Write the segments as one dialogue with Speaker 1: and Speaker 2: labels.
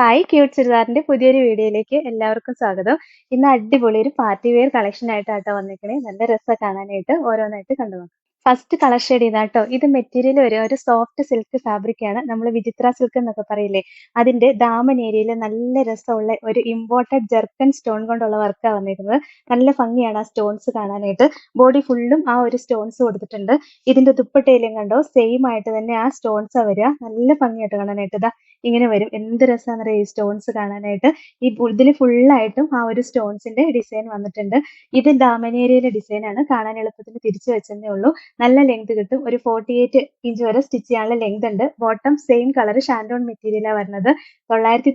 Speaker 1: hi cute ചുരിദാറിന്റെ പുതിയൊരു വീഡിയോയിലേക്ക് എല്ലാവർക്കും സ്വാഗതം ഇന്ന് അടിപൊളി ഒരു പാർട്ടി വെയർ കളക്ഷൻ ആയിട്ടാട്ടോ വന്നിരിക്കണേ നല്ല രസം കാണാനായിട്ട് ഓരോന്നായിട്ട് കണ്ടു നോക്കാം ഫസ്റ്റ് കളർ ഷെയ്ഡ് കേട്ടോ ഇത് മെറ്റീരിയൽ വരെ ഒരു സോഫ്റ്റ് സിൽക്ക് ഫാബ്രിക് ആണ് നമ്മൾ വിചിത്ര സിൽക്ക് എന്നൊക്കെ പറയില്ലേ അതിന്റെ ദാമൻ ഏരിയയിൽ നല്ല രസമുള്ള ഒരു ഇമ്പോർട്ടഡ് ജർക്കൻ സ്റ്റോൺ കൊണ്ടുള്ള വർക്കാണ് വന്നിരുന്നത് നല്ല ഭംഗിയാണ് ആ സ്റ്റോൺസ് കാണാനായിട്ട് ബോഡി ഫുള്ളും ആ ഒരു സ്റ്റോൺസ് കൊടുത്തിട്ടുണ്ട് ഇതിന്റെ ദുപ്പട്ടയിലും കണ്ടോ സെയിം ആയിട്ട് തന്നെ ആ സ്റ്റോൺസ് വരിക നല്ല ഭംഗിയായിട്ട് കാണാനായിട്ട് ഇതാ ഇങ്ങനെ വരും എന്ത് രസമാണ് ഈ സ്റ്റോൺസ് കാണാനായിട്ട് ഈ ഇതിൽ ഫുള്ളായിട്ടും ആ ഒരു സ്റ്റോൺസിന്റെ ഡിസൈൻ വന്നിട്ടുണ്ട് ഇത് ദാമനേരിയയിലെ ഡിസൈൻ ആണ് കാണാൻ എളുപ്പത്തിന് തിരിച്ചു വെച്ചതേ ഉള്ളൂ നല്ല ലെങ്ത് കിട്ടും ഒരു ഫോർട്ടി എയ്റ്റ് ഇഞ്ച് വരെ സ്റ്റിച്ച് ചെയ്യാനുള്ള ലെങ്ത് ഉണ്ട് ബോട്ടം സെയിം കളർ ഷാൻഡോൺ മെറ്റീരിയലാണ് വരുന്നത് തൊള്ളായിരത്തി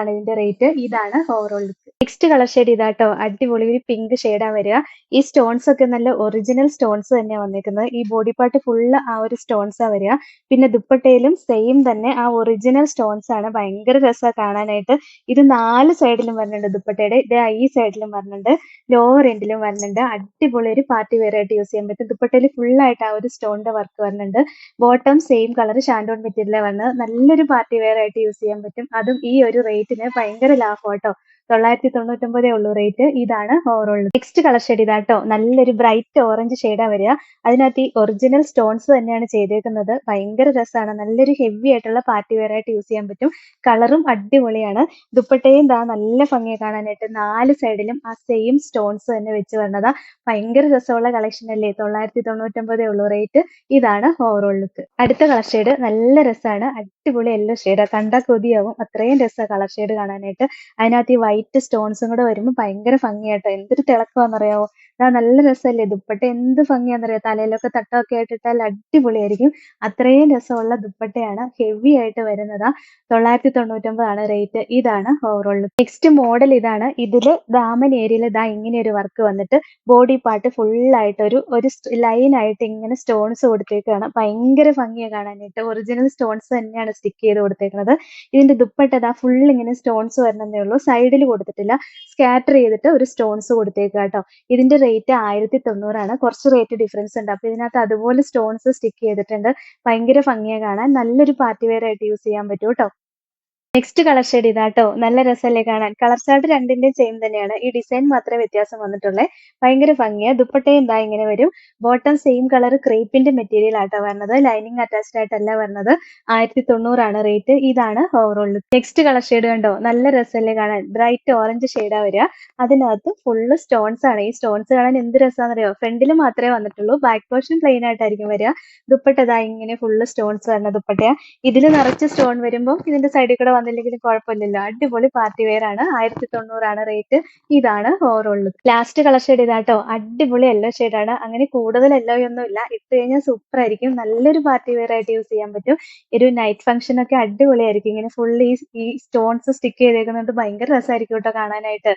Speaker 1: ആണ് ഇതിന്റെ റേറ്റ് ഇതാണ് overall look next colour shade ഇതാട്ടോ അടിപൊളി ഒരു പിങ്ക് ഷെയ്ഡാണ് വരിക ഈ സ്റ്റോൺസ് ഒക്കെ നല്ല ഒറിജിനൽ സ്റ്റോൺസ് തന്നെയാണ് വന്നിരിക്കുന്നത് ഈ ബോഡി പാർട്ട് ഫുള്ള് ആ ഒരു സ്റ്റോൺസാണ് വരിക പിന്നെ ദുപ്പട്ടയിലും സെയിം തന്നെ ആ ഒറിജിനൽ സ്റ്റോൺസ് ആണ് ഭയങ്കര രസമാണ് കാണാനായിട്ട് ഇത് നാല് സൈഡിലും വരുന്നുണ്ട് ദുപ്പട്ടയുടെ ഇത് ഈ സൈഡിലും വരുന്നുണ്ട് ലോവർ എൻഡിലും വരുന്നുണ്ട് അടിപൊളി ഒരു പാർട്ടി വെയർ ആയിട്ട് യൂസ് ചെയ്യാൻ പറ്റും ദുപ്പട്ടയിൽ ഫുൾ ആയിട്ട് ആ ഒരു സ്റ്റോണിന്റെ വർക്ക് വരുന്നുണ്ട് ബോട്ടം സെയിം കളർ ഷാൻഡോൺ മെറ്റീരിയൽ വന്ന് നല്ലൊരു പാർട്ടി വെയർ ആയിട്ട് യൂസ് ചെയ്യാൻ പറ്റും അതും ഈ ഒരു റേറ്റിന് ഭയങ്കര ലാഭം കേട്ടോ തൊള്ളായിരത്തി തൊണ്ണൂറ്റൊമ്പതേ ഉള്ളൂ റേറ്റ് ഇതാണ് ഓവറോൾ നെക്സ്റ്റ് കളർ ഷെയ്ഡ് ഇതാട്ടോ നല്ലൊരു ബ്രൈറ്റ് ഓറഞ്ച് ഷെയ്ഡാ വരിക അതിനകത്ത് ഈ ഒറിജിനൽ സ്റ്റോൺസ് തന്നെയാണ് ചെയ്തേക്കുന്നത് ഭയങ്കര രസമാണ് നല്ലൊരു ഹെവി ആയിട്ടുള്ള പാർട്ടി വെയർ ആയിട്ട് യൂസ് ചെയ്യാൻ പറ്റും കളറും അടിപൊളിയാണ് ദുപ്പട്ടയും ദാ നല്ല ഭംഗിയെ കാണാനായിട്ട് നാല് സൈഡിലും ആ സെയിം സ്റ്റോൺസ് തന്നെ വെച്ച് വരണതാ ഭയങ്കര രസമുള്ള കളക്ഷൻ അല്ലേ തൊള്ളായിരത്തി തൊണ്ണൂറ്റൊമ്പതേ ഉള്ളൂ റേറ്റ് ഇതാണ് ഓവറോൾ ലുക്ക് അടുത്ത കളർ ഷെയ്ഡ് നല്ല രസമാണ് അടിപൊളി എല്ലോ ഷെയ്ഡാ കണ്ട കൊതിയാവും അത്രയും രസമാണ് കളർ ഷെയ്ഡ് കാണാനായിട്ട് അതിനകത്ത് ഈ വൈറ്റ് സ്റ്റോൺസും കൂടെ വരുമ്പോൾ ഭയങ്കര ഭംഗിയായിട്ടോ എന്തൊരു തിളക്കമാണെന്നറിയാവോ ആ നല്ല രസമല്ലേ ദുപ്പട്ട എന്ത് ഭംഗിയാന്നറിയോ തലയിലൊക്കെ തട്ടമൊക്കെ ആയിട്ടിട്ടാൽ ഇട്ടാൽ അടിപൊളിയായിരിക്കും അത്രയും രസമുള്ള ദുപ്പട്ടയാണ് ഹെവി ആയിട്ട് വരുന്നതാ തൊള്ളായിരത്തി തൊണ്ണൂറ്റൊമ്പതാണ് റേറ്റ് ഇതാണ് ഓവറോൾ നെക്സ്റ്റ് മോഡൽ ഇതാണ് ഇതില് ദാമൻ ഏരിയയിൽ ദാ ഇങ്ങനെ ഒരു വർക്ക് വന്നിട്ട് ബോഡി പാർട്ട് ഫുള്ളായിട്ട് ഒരു ഒരു ലൈൻ ആയിട്ട് ഇങ്ങനെ സ്റ്റോൺസ് കൊടുത്തേക്കാണ് ഭയങ്കര ഭംഗിയാണ് കാണാനായിട്ട് ഒറിജിനൽ സ്റ്റോൺസ് തന്നെയാണ് സ്റ്റിക്ക് ചെയ്ത് കൊടുത്തേക്കുന്നത് ഇതിന്റെ ദുപ്പട്ട ദാ ഫുൾ ഇങ്ങനെ സ്റ്റോൺസ് വരണമെന്നേ ഉള്ളൂ സൈഡിൽ കൊടുത്തിട്ടില്ല സ്കാറ്റർ ചെയ്തിട്ട് ഒരു സ്റ്റോൺസ് കൊടുത്തേക്കാട്ടോ ഇതിന്റെ റേറ്റ് ആയിരത്തി തൊണ്ണൂറാണ് കുറച്ച് റേറ്റ് ഡിഫറൻസ് ഉണ്ട് അപ്പൊ ഇതിനകത്ത് അതുപോലെ സ്റ്റോൺസ് സ്റ്റിക്ക് ചെയ്തിട്ടുണ്ട് ഭയങ്കര ഭംഗിയാണ് കാണാൻ നല്ലൊരു പാർട്ടി വെയർ ആയിട്ട് യൂസ് ചെയ്യാൻ പറ്റും കേട്ടോ നെക്സ്റ്റ് കളർ ഷെയ്ഡ് ഇതാട്ടോ നല്ല രസമല്ലേ കാണാൻ കളർ ചാർട്ട് രണ്ടിന്റെ സെയിം തന്നെയാണ് ഈ ഡിസൈൻ മാത്രമേ വ്യത്യാസം വന്നിട്ടുള്ളൂ ഭയങ്കര ഭംഗിയാ ദുപ്പട്ടയും എന്താ ഇങ്ങനെ വരും ബോട്ടം സെയിം കളർ ക്രേപ്പിന്റെ മെറ്റീരിയൽ ആട്ടോ വരുന്നത് ലൈനിങ് അറ്റാച്ച്ഡ് ആയിട്ടല്ല വരുന്നത് ആയിരത്തി തൊണ്ണൂറാണ് റേറ്റ് ഇതാണ് ഓവറോൾ നെക്സ്റ്റ് കളർ ഷെയ്ഡ് കണ്ടോ നല്ല രസമല്ലേ കാണാൻ ബ്രൈറ്റ് ഓറഞ്ച് ഷെയ്ഡാ വരിക അതിനകത്ത് ഫുള്ള് സ്റ്റോൺസ് ആണ് ഈ സ്റ്റോൺസ് കാണാൻ എന്ത് രസമാണെന്നറിയോ ഫ്രണ്ടിൽ മാത്രമേ വന്നിട്ടുള്ളൂ ബാക്ക് പോർഷൻ പ്ലെയിൻ ആയിട്ടായിരിക്കും വരിക ദുപ്പട്ട ഇതാ ഇങ്ങനെ ഫുള്ള് സ്റ്റോൺസ് വരുന്ന ദുപ്പട്ടയാ ഇതിൽ നിറച്ച് സ്റ്റോൺ വരുമ്പോൾ ഇതിന്റെ സൈഡിൽ കൂടെ വന്നില്ലെങ്കിലും കുഴപ്പമില്ലല്ലോ അടിപൊളി പാർട്ടി വെയർ ആണ് ആയിരത്തി തൊണ്ണൂറാണ് റേറ്റ് ഇതാണ് ഓവറോളുള്ളത് ലാസ്റ്റ് കളർ ഷെയ്ഡ് ഇതാട്ടോ അടിപൊളി യെല്ലോ ആണ് അങ്ങനെ കൂടുതൽ യെല്ലോയൊന്നും ഇല്ല ഇട്ട് കഴിഞ്ഞാൽ സൂപ്പർ ആയിരിക്കും നല്ലൊരു പാർട്ടി വെയർ ആയിട്ട് യൂസ് ചെയ്യാൻ പറ്റും ഒരു നൈറ്റ് ഫംഗ്ഷൻ ഒക്കെ അടിപൊളിയായിരിക്കും ഇങ്ങനെ ഫുൾ ഈ ഈ സ്റ്റോൺസ് സ്റ്റിക്ക് ചെയ്തേക്കുന്നത് ഭയങ്കര രസമായിരിക്കും കേട്ടോ കാണാനായിട്ട്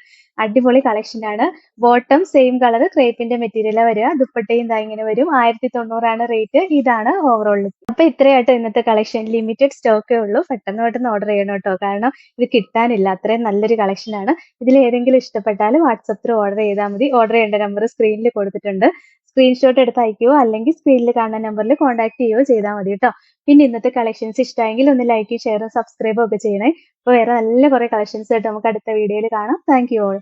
Speaker 1: അടിപൊളി കളക്ഷൻ ആണ് ബോട്ടം സെയിം കളർ ക്രേപ്പിന്റെ മെറ്റീരിയലാണ് വരിക ദുപ്പട്ടയും ഇതാ ഇങ്ങനെ വരും ആയിരത്തി തൊണ്ണൂറാണ് റേറ്റ് ഇതാണ് ഓവറോൾ അപ്പൊ ഇത്രയായിട്ട് ഇന്നത്തെ കളക്ഷൻ ലിമിറ്റഡ് സ്റ്റോക്കേ ഉള്ളൂ പെട്ടെന്ന് പെട്ടെന്ന് ഓർഡർ ചെയ്യണം കേട്ടോ കാരണം ഇത് കിട്ടാനില്ല അത്രയും നല്ലൊരു കളക്ഷനാണ് ഇതിൽ ഏതെങ്കിലും ഇഷ്ടപ്പെട്ടാൽ വാട്സപ്പ് ത്രൂ ഓർഡർ ചെയ്താൽ മതി ഓർഡർ ചെയ്യേണ്ട നമ്പർ സ്ക്രീനിൽ കൊടുത്തിട്ടുണ്ട് സ്ക്രീൻഷോട്ട് എടുത്ത് അയക്കുകയോ അല്ലെങ്കിൽ സ്ക്രീനിൽ കാണുന്ന നമ്പറിൽ കോൺടാക്ട് ചെയ്യുകയോ ചെയ്താൽ മതി കേട്ടോ പിന്നെ ഇന്നത്തെ കളക്ഷൻസ് ഇഷ്ടമെങ്കിൽ ഒന്ന് ലൈക്ക് ഷെയറും സബ്സ്ക്രൈബും ഒക്കെ ചെയ്യണേ അപ്പോൾ വേറെ നല്ല കുറേ കളക്ഷൻസ് കേട്ടോ നമുക്ക് അടുത്ത വീഡിയോയിൽ കാണാം താങ്ക് യു ഓൾ